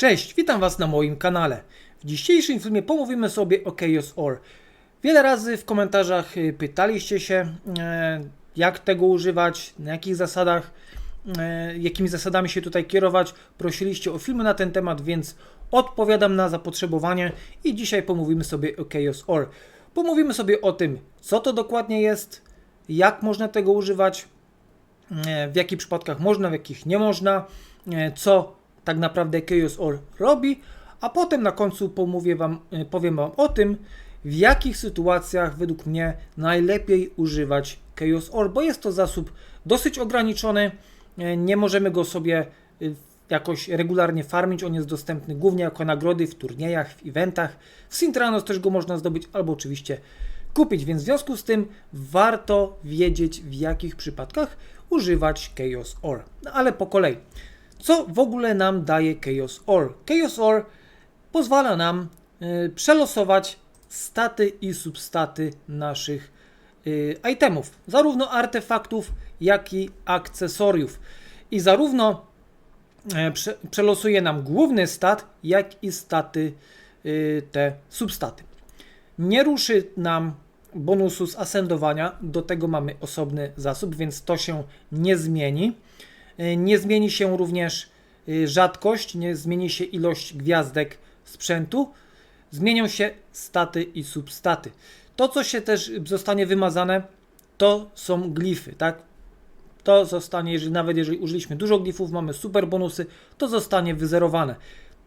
Cześć, witam Was na moim kanale. W dzisiejszym filmie pomówimy sobie o Chaos Or. Wiele razy w komentarzach y, pytaliście się, e, jak tego używać, na jakich zasadach, e, jakimi zasadami się tutaj kierować. Prosiliście o filmy na ten temat, więc odpowiadam na zapotrzebowanie i dzisiaj pomówimy sobie o Chaos Or. Pomówimy sobie o tym, co to dokładnie jest, jak można tego używać, w jakich przypadkach można, w jakich nie można, co tak naprawdę Chaos Or robi, a potem na końcu wam, e, powiem Wam o tym, w jakich sytuacjach według mnie najlepiej używać Chaos Or, bo jest to zasób dosyć ograniczony, e, nie możemy go sobie e, jakoś regularnie farmić, on jest dostępny głównie jako nagrody w turniejach, w eventach, w Sintranos też go można zdobyć albo oczywiście kupić, więc w związku z tym warto wiedzieć w jakich przypadkach używać Chaos Or. No ale po kolei. Co w ogóle nam daje Chaos Or? Chaos Or pozwala nam y, przelosować staty i substaty naszych y, itemów, zarówno artefaktów, jak i akcesoriów. I zarówno e, prze, przelosuje nam główny stat, jak i staty y, te substaty. Nie ruszy nam bonusu z asendowania, do tego mamy osobny zasób, więc to się nie zmieni. Y, Nie zmieni się również y, rzadkość, nie zmieni się ilość gwiazdek sprzętu, zmienią się staty i substaty. To, co się też zostanie wymazane, to są glify, tak? To zostanie, jeżeli nawet jeżeli użyliśmy dużo glifów, mamy super bonusy, to zostanie wyzerowane.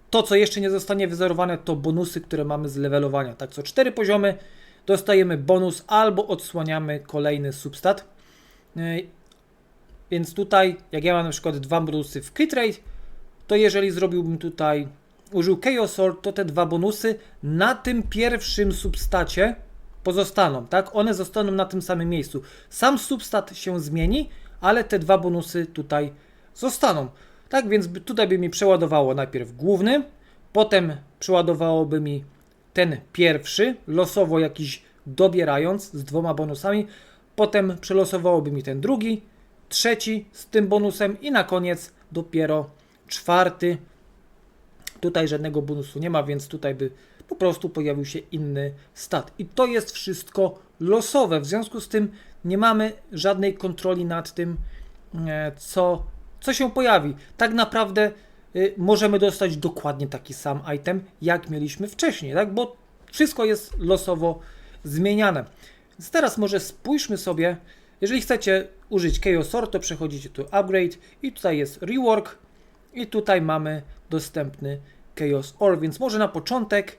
To, co jeszcze nie zostanie wyzerowane, to bonusy, które mamy z levelowania. Tak, co cztery poziomy dostajemy bonus albo odsłaniamy kolejny substat. Więc tutaj, jak ja mam na przykład dwa bonusy w crit rate, to jeżeli zrobiłbym tutaj, użył Chaos Sword, to te dwa bonusy na tym pierwszym substacie pozostaną, tak? One zostaną na tym samym miejscu. Sam substat się zmieni, ale te dwa bonusy tutaj zostaną. Tak więc tutaj by mi przeładowało najpierw główny, potem przeładowałoby mi ten pierwszy, losowo jakiś dobierając z dwoma bonusami, potem przelosowałoby mi ten drugi, trzeci z tym bonusem i na koniec dopiero czwarty. Tutaj żadnego bonusu nie ma, więc tutaj by po prostu pojawił się inny stat. I to jest wszystko losowe. W związku z tym nie mamy żadnej kontroli nad tym, e, co, co się pojawi. Tak naprawdę y, możemy dostać dokładnie taki sam item, jak mieliśmy wcześniej, tak? bo wszystko jest losowo zmieniane. Więc teraz może spójrzmy sobie, jeżeli chcecie użyć Chaos Sword, to przechodzicie tu Upgrade i tutaj jest Rework i tutaj mamy dostępny Chaos Or, więc może na początek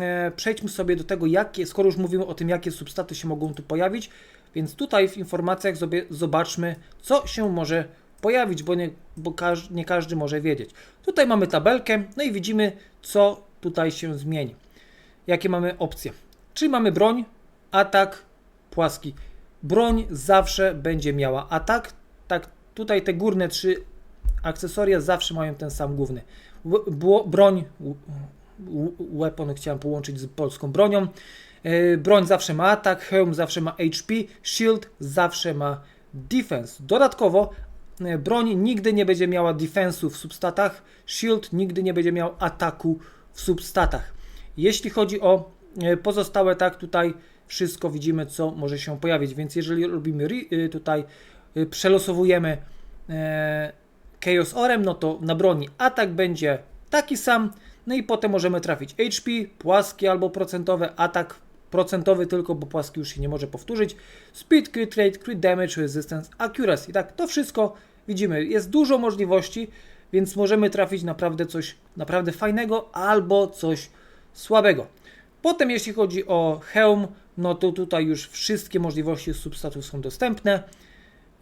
e, przejdźmy sobie do tego, jakie, skoro już mówimy o tym, jakie substaty się mogą tu pojawić, więc tutaj w informacjach sobie zobaczmy, co się może pojawić, bo nie, bo każ, nie każdy może wiedzieć. Tutaj mamy tabelkę, no i widzimy, co tutaj się zmieni. Jakie mamy opcje. Czyli mamy broń, atak, płaski. Broń zawsze będzie miała atak. Tak, tutaj te górne trzy akcesoria zawsze mają ten sam główny. Broń, weapon chciałem połączyć z polską bronią. E, Broń zawsze ma atak, hełm zawsze ma HP, shield zawsze ma defense. Dodatkowo e, broń nigdy nie będzie miała defensu w substatach, shield nigdy nie będzie miał ataku w substatach. Jeśli chodzi o e, pozostałe, tak tutaj wszystko widzimy, co może się pojawić, więc jeżeli robimy y, tutaj, y, przelosowujemy e, Chaos Orem, no to na broni atak będzie taki sam, no i potem możemy trafić HP, płaski albo procentowe, atak procentowy tylko, bo płaski już się nie może powtórzyć, speed, crit rate, crit damage, resistance, accuracy, tak, to wszystko widzimy, jest dużo możliwości, więc możemy trafić naprawdę coś naprawdę fajnego albo coś słabego. Potem jeśli chodzi o hełm, no to tutaj już wszystkie możliwości substatów są dostępne.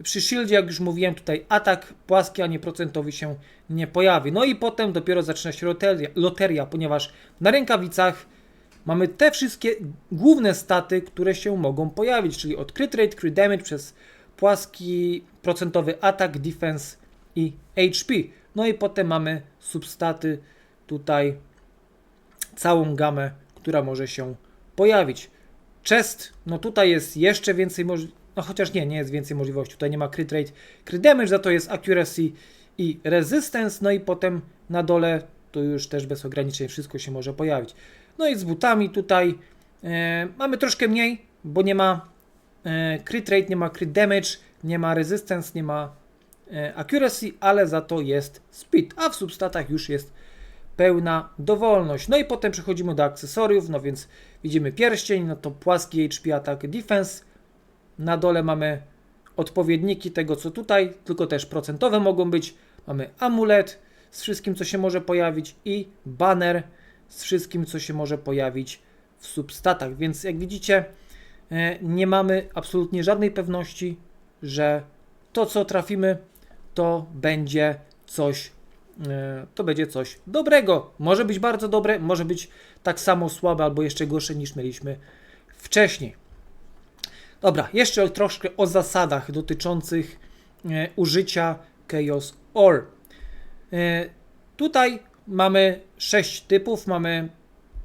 Przy shieldzie, jak już mówiłem, tutaj atak płaski, a nie procentowy się nie pojawi. No i potem dopiero zaczyna się loteria, loteria ponieważ na rękawicach mamy te wszystkie główne staty, które się mogą pojawić, czyli od crit rate, crit damage przez płaski, procentowy atak, defense i HP. No i potem mamy substaty tutaj całą gamę, która może się pojawić. Chest, no tutaj jest jeszcze więcej możliwości, no chociaż nie, nie jest więcej możliwości, tutaj nie ma crit rate, crit damage, za to jest accuracy i resistance, no i potem na dole to już też bez ograniczeń wszystko się może pojawić. No i z butami tutaj e, mamy troszkę mniej, bo nie ma e, crit rate, nie ma crit damage, nie ma resistance, nie ma e, accuracy, ale za to jest speed, a w substatach już jest pełna dowolność. No i potem przechodzimy do akcesoriów, no więc widzimy pierścień, no to płaski HP attack defense. Na dole mamy odpowiedniki tego, co tutaj, tylko też procentowe mogą być. Mamy amulet z wszystkim, co się może pojawić i banner z wszystkim, co się może pojawić w substatach. Więc jak widzicie, e, nie mamy absolutnie żadnej pewności, że to, co trafimy, to będzie coś, to będzie coś dobrego. Może być bardzo dobre, może być tak samo słabe albo jeszcze gorsze niż mieliśmy wcześniej. Dobra, jeszcze troszkę o zasadach dotyczących e, użycia Chaos Ore. E, tutaj mamy sześć typów, mamy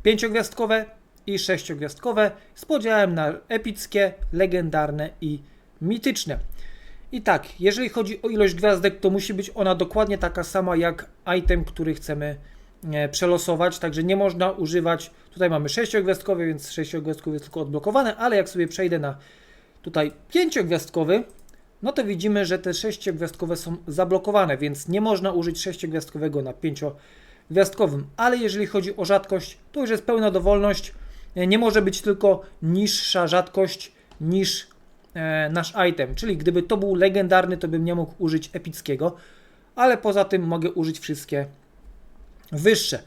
pięciogwiazdkowe i sześciogwiazdkowe z podziałem na epickie, legendarne i mityczne. I tak, jeżeli chodzi o ilość gwiazdek, to musi być ona dokładnie taka sama jak item, który chcemy e, przelosować, także nie można używać, tutaj mamy sześciogwiazdkowy, więc sześciogwiazdkowy jest tylko odblokowane, ale jak sobie przejdę na tutaj pięciogwiazdkowy, no to widzimy, że te sześciogwiazdkowe są zablokowane, więc nie można użyć sześciogwiazdkowego na pięciogwiazdkowym. Ale jeżeli chodzi o rzadkość, to już jest pełna dowolność. E, Nie może być tylko niższa rzadkość niż nasz item. Czyli gdyby to był legendarny, to bym nie mógł użyć epickiego, ale poza tym mogę użyć wszystkie wyższe.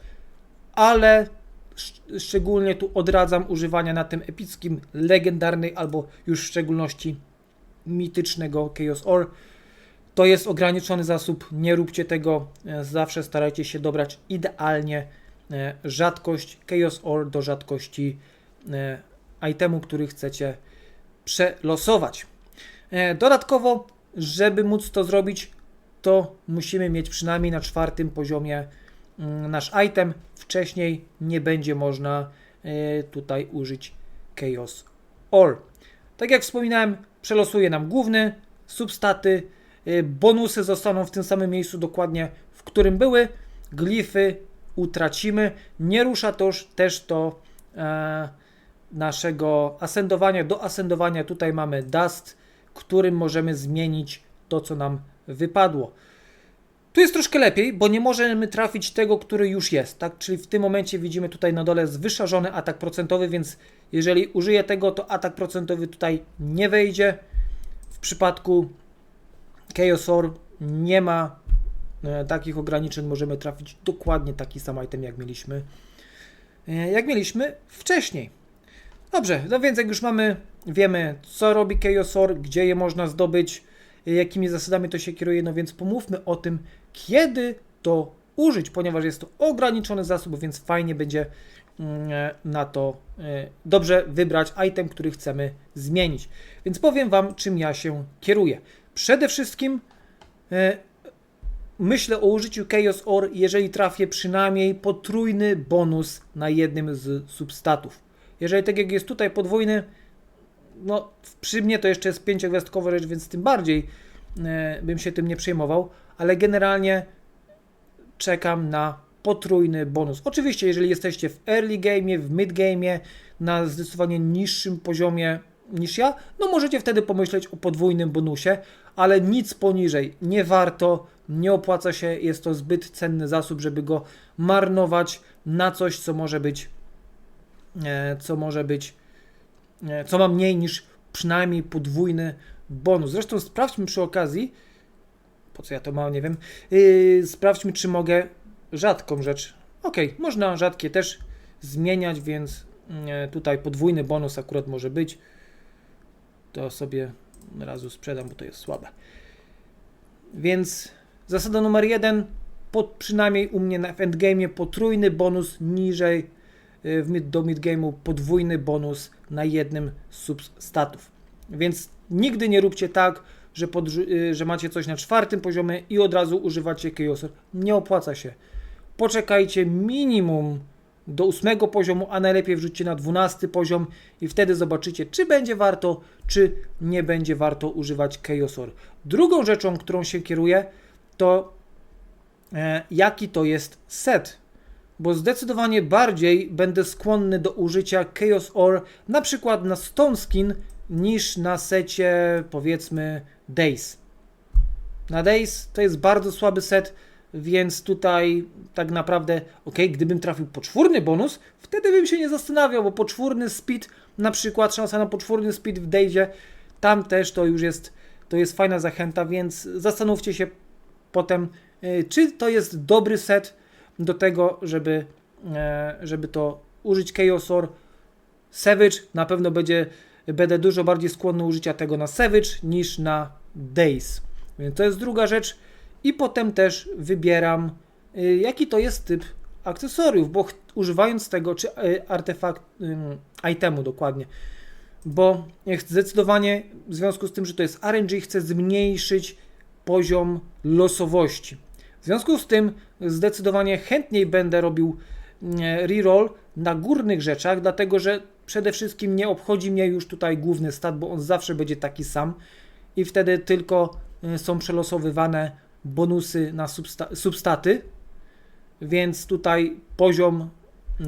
Ale sz- szczególnie tu odradzam używania na tym epickim, legendarnej albo już w szczególności mitycznego Chaos Ore. To jest ograniczony zasób, nie róbcie tego, e, zawsze starajcie się dobrać idealnie e, rzadkość Chaos Ore do rzadkości e, itemu, który chcecie przelosować. E, Dodatkowo, żeby móc to zrobić, to musimy mieć przynajmniej na czwartym poziomie mm, nasz item. Wcześniej nie będzie można e, tutaj użyć Chaos Ore. Tak jak wspominałem, przelosuje nam główny, substaty, y, bonusy zostaną w tym samym miejscu dokładnie, w którym były, glify utracimy. Nie rusza też, też to e, naszego asendowania. Do asendowania tutaj mamy dust, którym możemy zmienić to, co nam wypadło. Tu jest troszkę lepiej, bo nie możemy trafić tego, który już jest, tak? Czyli w tym momencie widzimy tutaj na dole wyszarzony atak procentowy, więc jeżeli użyję tego, to atak procentowy tutaj nie wejdzie. W przypadku Chaos nie ma e, takich ograniczeń, możemy trafić dokładnie taki sam item, jak mieliśmy, e, jak mieliśmy wcześniej. Dobrze, no więc jak już mamy, wiemy co robi Chaos Orb, gdzie je można zdobyć, jakimi zasadami to się kieruje, no więc pomówmy o tym, kiedy to użyć, ponieważ jest to ograniczony zasób, więc fajnie będzie mm, e, na to e, dobrze wybrać item, który chcemy zmienić. Więc powiem Wam, czym ja się kieruję. Przede wszystkim e, myślę o użyciu Chaos Ore, jeżeli trafię przynajmniej potrójny bonus na jednym z substatów. Jeżeli tak jak jest tutaj podwójny, no przy mnie to jeszcze jest pięciogwiazdkowa rzecz, więc tym bardziej e, bym się tym nie przejmował, ale generalnie czekam na potrójny bonus. Oczywiście, jeżeli jesteście w early game, w mid game, na zdecydowanie niższym poziomie niż ja, no możecie wtedy pomyśleć o podwójnym bonusie, ale nic poniżej. Nie warto, nie opłaca się, jest to zbyt cenny zasób, żeby go marnować na coś, co może być, co może być, e, co ma mniej niż przynajmniej podwójny bonus. Zresztą sprawdźmy przy okazji, po co ja to mam, nie wiem, yy, sprawdźmy, czy mogę rzadką rzecz. Ok, można rzadkie też zmieniać, więc yy, tutaj podwójny bonus akurat może być. To sobie razu sprzedam, bo to jest słabe. Więc zasada numer jeden, pod, przynajmniej u mnie na, w endgame potrójny bonus niżej mid, do midgame'u podwójny bonus na jednym z substatów. Więc nigdy nie róbcie tak, że, podrzu- y, że macie coś na czwartym poziomie i od razu używacie Chaos. Nie opłaca się. Poczekajcie minimum do ósmego poziomu, a najlepiej wrzućcie na dwunasty poziom i wtedy zobaczycie, czy będzie warto, czy nie będzie warto używać Chaosor. Drugą rzeczą, którą się kieruję, to e, jaki to jest set. Bo zdecydowanie bardziej będę skłonny do użycia Chaos Ore na przykład na Stone Skin niż na secie powiedzmy Days. Na Days to jest bardzo słaby set, więc tutaj tak naprawdę, ok, gdybym trafił poczwórny bonus, wtedy bym się nie zastanawiał, bo poczwórny speed, na przykład szansa na poczwórny speed w Daysie, tam też to już jest, to jest fajna zachęta, więc zastanówcie się potem, y, czy to jest dobry set do tego, żeby, e, żeby to użyć Chaosor. Savage na pewno będzie, będę dużo bardziej skłonny użycia tego na Savage niż na Days. Więc to jest druga rzecz. I potem też wybieram, y, jaki to jest typ akcesoriów, bo używając tego, czy y, artefakt, itemu dokładnie, bo zdecydowanie w związku z tym, że to jest RNG, chcę zmniejszyć poziom losowości. W związku z tym zdecydowanie chętniej będę robił e, reroll na górnych rzeczach, dlatego że przede wszystkim nie obchodzi mnie już tutaj główny stat, bo on zawsze będzie taki sam i wtedy tylko e, są przelosowywane bonusy na substa- substaty, więc tutaj poziom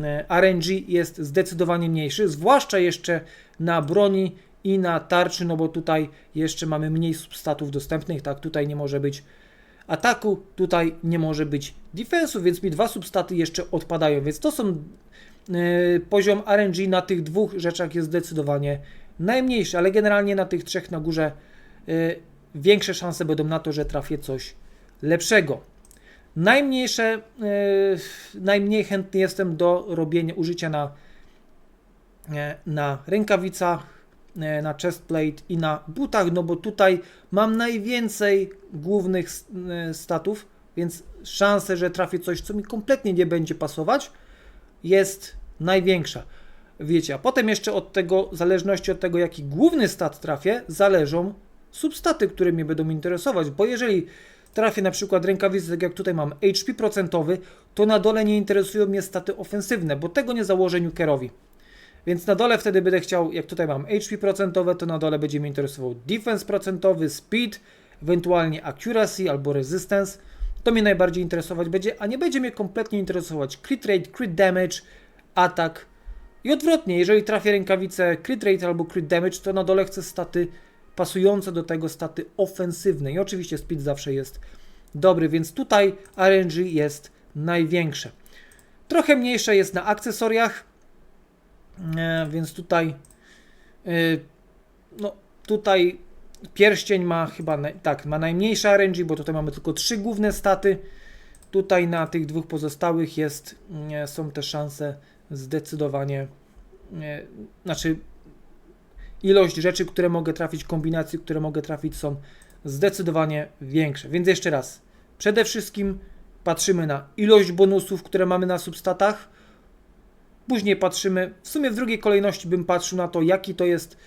e, RNG jest zdecydowanie mniejszy, zwłaszcza jeszcze na broni i na tarczy, no bo tutaj jeszcze mamy mniej substatów dostępnych, tak, tutaj nie może być ataku, tutaj nie może być defensu, więc mi dwa substaty jeszcze odpadają, więc to są yy, poziom RNG na tych dwóch rzeczach jest zdecydowanie najmniejszy, ale generalnie na tych trzech na górze yy, większe szanse będą na to, że trafię coś lepszego. Najmniejsze, yy, najmniej chętny jestem do robienia, użycia na, e, na rękawicach, e, na chestplate i na butach, no bo tutaj mam najwięcej głównych e, statów, więc szanse, że trafię coś, co mi kompletnie nie będzie pasować, jest największa. Wiecie, a potem jeszcze od tego, w zależności od tego, jaki główny stat trafię, zależą substaty, które mnie będą interesować, bo jeżeli trafię na przykład rękawice, tak jak tutaj mam HP procentowy, to na dole nie interesują mnie staty ofensywne, bo tego nie założę nukerowi. Więc na dole wtedy będę chciał, jak tutaj mam HP procentowe, to na dole będzie mnie interesował defense procentowy, speed, ewentualnie accuracy albo resistance. To mnie najbardziej interesować będzie, a nie będzie mnie kompletnie interesować crit rate, crit damage, atak. I odwrotnie, jeżeli trafię rękawicę crit rate albo crit damage, to na dole chcę staty pasujące do tego staty ofensywne. I oczywiście speed zawsze jest dobry, więc tutaj RNG jest największe. Trochę mniejsze jest na akcesoriach, więc tutaj e, no tutaj pierścień ma chyba tak, ma najmniejsze RNG, bo tutaj mamy tylko trzy główne staty. Tutaj na tych dwóch pozostałych jest e, są te szanse zdecydowanie e, znaczy ilość rzeczy, które mogę trafić, kombinacji, które mogę trafić są zdecydowanie większe. Więc jeszcze raz, przede wszystkim patrzymy na ilość bonusów, które mamy na substatach, Później patrzymy, w sumie w drugiej kolejności bym patrzył na to, jaki to jest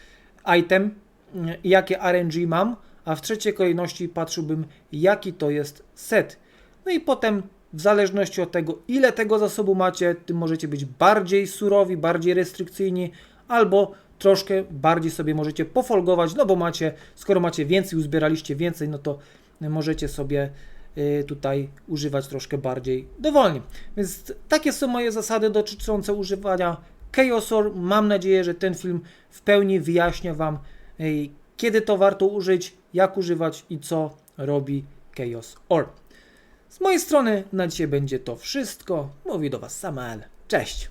item mm, i jakie RNG mam, a w trzeciej kolejności patrzyłbym, jaki to jest set. No i potem, w zależności od tego, ile tego zasobu macie, tym możecie być bardziej surowi, bardziej restrykcyjni, albo troszkę bardziej sobie możecie pofolgować, no bo macie, skoro macie więcej, uzbieraliście więcej, no to możecie sobie tutaj używać troszkę bardziej dowolnie. Więc takie są moje zasady dotyczące używania Chaosor. Mam nadzieję, że ten film w pełni wyjaśnia Wam, y, kiedy to warto użyć, jak używać i co robi Chaos Orb. Z mojej strony na dzisiaj będzie to wszystko. Mówi do Was Samael. Cześć!